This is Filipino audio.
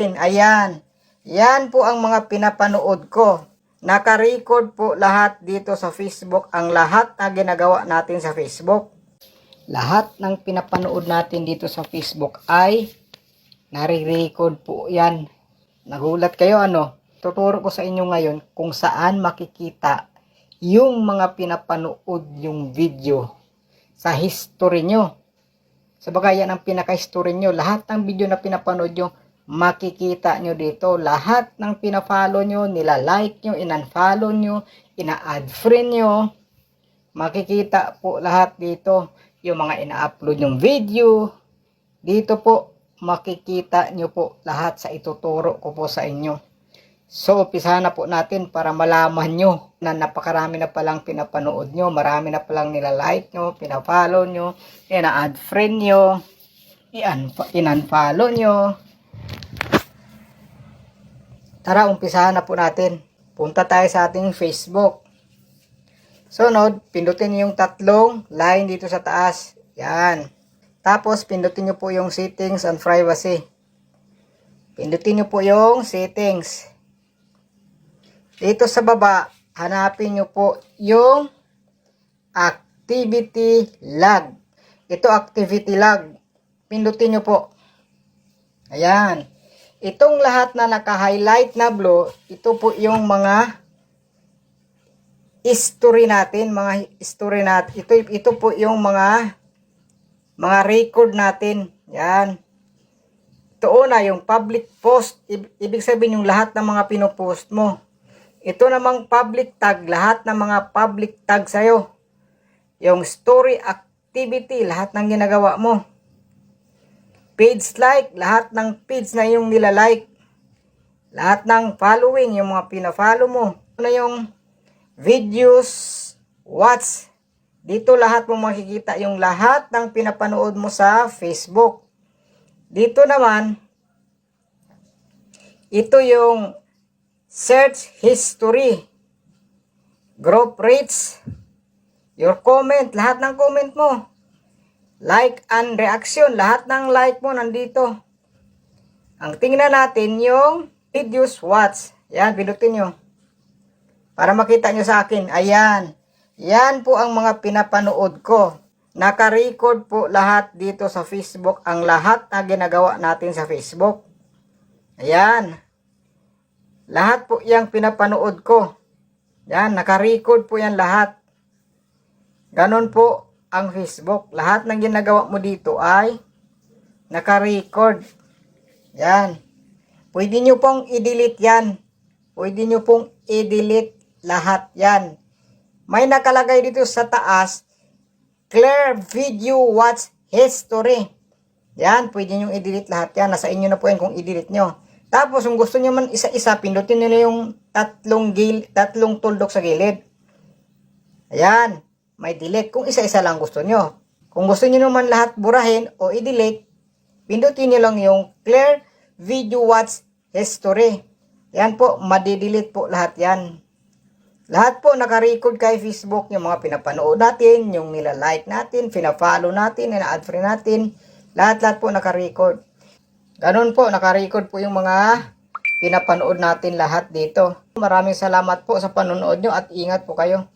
Ayan. Yan po ang mga pinapanood ko. Naka-record po lahat dito sa Facebook ang lahat na ginagawa natin sa Facebook. Lahat ng pinapanood natin dito sa Facebook ay nare-record po yan. Nagulat kayo ano? Tuturo ko sa inyo ngayon kung saan makikita yung mga pinapanood yung video sa history nyo. Sa bagay yan ang pinaka-history nyo. Lahat ng video na pinapanood nyo, makikita nyo dito. Lahat ng pinafollow nyo, nila-like nyo, in-unfollow nyo, ina-add friend nyo. Makikita po lahat dito. Yung mga ina-upload yung video. Dito po, makikita nyo po lahat sa ituturo ko po sa inyo. So, umpisa na po natin para malaman nyo na napakarami na palang pinapanood nyo, marami na palang nilalike nyo, pinafollow nyo, ina-add friend nyo, in-unfollow nyo. Tara, umpisahan na po natin. Punta tayo sa ating Facebook. Sunod, pindutin nyo yung tatlong line dito sa taas. Yan. Tapos, pindutin nyo po yung settings and privacy. Pindutin nyo po yung settings. Dito sa baba, hanapin nyo po yung activity log. Ito activity log. Pindutin nyo po. Ayan. Itong lahat na naka-highlight na blue, ito po yung mga history natin, mga history natin. Ito, ito po yung mga mga record natin. Yan. Ito una, yung public post. Ib- ibig sabihin yung lahat ng mga pinopost mo. Ito namang public tag, lahat ng mga public tag sa'yo. Yung story activity, lahat ng ginagawa mo. Page like, lahat ng page na yung nilalike. Lahat ng following, yung mga pina-follow mo. Ano yung videos, watch. Dito lahat mo makikita yung lahat ng pinapanood mo sa Facebook. Dito naman, ito yung search history, group rates, your comment, lahat ng comment mo. Like and reaction, lahat ng like mo nandito. Ang tingnan natin yung videos watch. Yan, pinutin nyo. Para makita nyo sa akin. Ayan. Yan po ang mga pinapanood ko. Naka-record po lahat dito sa Facebook. Ang lahat na ginagawa natin sa Facebook. Ayan. Lahat po yung pinapanood ko. Yan, naka-record po yan lahat. Ganon po ang Facebook. Lahat ng ginagawa mo dito ay naka-record. Yan. Pwede nyo pong i-delete yan. Pwede nyo pong i-delete lahat yan. May nakalagay dito sa taas, clear video watch history. Yan, pwede nyo i-delete lahat yan. Nasa inyo na po yan kung i-delete nyo. Tapos, kung gusto nyo man isa-isa, pindutin nyo yung tatlong, gil, tatlong tuldok sa gilid. Ayan, may delete. Kung isa-isa lang gusto nyo. Kung gusto nyo naman lahat burahin o i-delete, pindutin nyo lang yung clear video watch history. Yan po, madidelete po lahat yan. Lahat po naka-record kay Facebook yung mga pinapanood natin, yung nila-like natin, pina-follow natin, ina-add friend natin. Lahat-lahat po naka-record. Ganun po, naka-record po yung mga pinapanood natin lahat dito. Maraming salamat po sa panonood nyo at ingat po kayo.